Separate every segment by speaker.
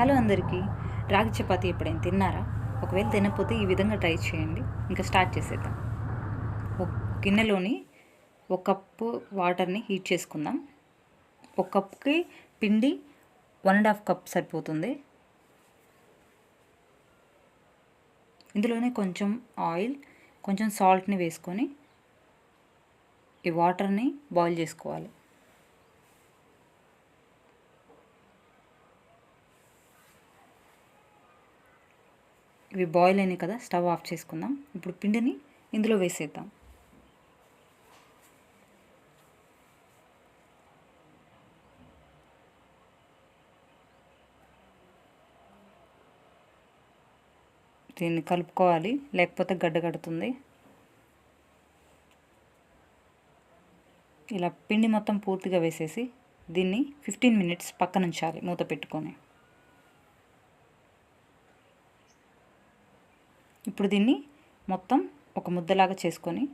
Speaker 1: Hello అందరికీ. రాగి చపాతి ఎప్పుడైనా తిన్నారా? ఒకవేళ తినకపోతే ఈ విధంగా ట్రై చేయండి. ఇంకా స్టార్ట్ చేసేద్దాం. ఒక గిన్నెలోని ఒక కప్పు వాటర్ని హీట్ చేసుకుందాం. ఒక కప్కి పిండి వన్ అండ్ హాఫ్ కప్ సరిపోతుంది. ఇందులోనే కొంచెం ఆయిల్ కొంచెం సాల్ట్ని వేసుకొని ఈ వాటర్ని బాయిల్ చేసుకోవాలి. ఇవి బాయిల్ అయినాయి కదా స్టవ్ ఆఫ్ చేసుకుందాం. ఇప్పుడు పిండిని ఇందులో వేసేద్దాం. దీన్ని కలుపుకోవాలి లేకపోతే గడ్డ కడుతుంది. ఇలా పిండి మొత్తం పూర్తిగా వేసేసి దీన్ని ఫిఫ్టీన్ మినిట్స్ పక్కన ఉంచాలి మూత పెట్టుకొని. ఇప్పుడు దీన్ని మొత్తం ఒక ముద్దలాగా చేసుకొని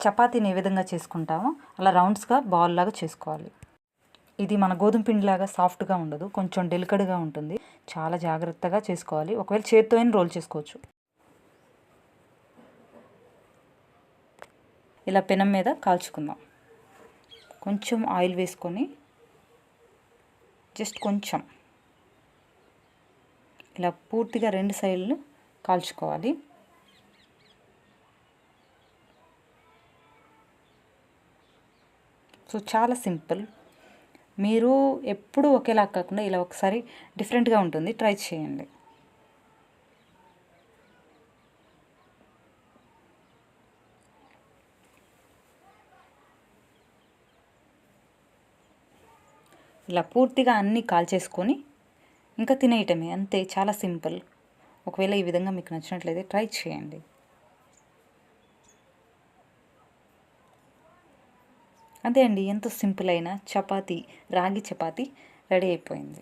Speaker 1: చపాతీని ఏ విధంగా చేసుకుంటామో అలా రౌండ్స్గా బాల్ లాగా చేసుకోవాలి. ఇది మన గోధుమ పిండిలాగా సాఫ్ట్గా ఉండదు కొంచెం డెలికడ్గా ఉంటుంది. చాలా జాగ్రత్తగా చేసుకోవాలి. ఒకవేళ చేత్తో అయినా రోల్ చేసుకోవచ్చు. ఇలా పెనం మీద కాల్చుకుందాం. కొంచెం ఆయిల్ వేసుకొని జస్ట్ కొంచెం. ఇలా పూర్తిగా రెండు సైడ్లు కాల్చుకోవాలి. సో చాలా సింపుల్. మీరు ఎప్పుడు ఒకేలా కాకుండా ఇలా ఒకసారి డిఫరెంట్గా ఉంటుంది. ట్రై చేయండి. ఇలా పూర్తిగా అన్నీ కాల్చేసుకొని ఇంకా తినేయటమే. అంతే చాలా సింపుల్. ఒకవేళ ఈ విధంగా మీకు నచ్చినట్లయితే ట్రై చేయండి. అదే అండి ఎంతో సింపుల్ అయిన చపాతీ రాగి చపాతీ రెడీ అయిపోయింది.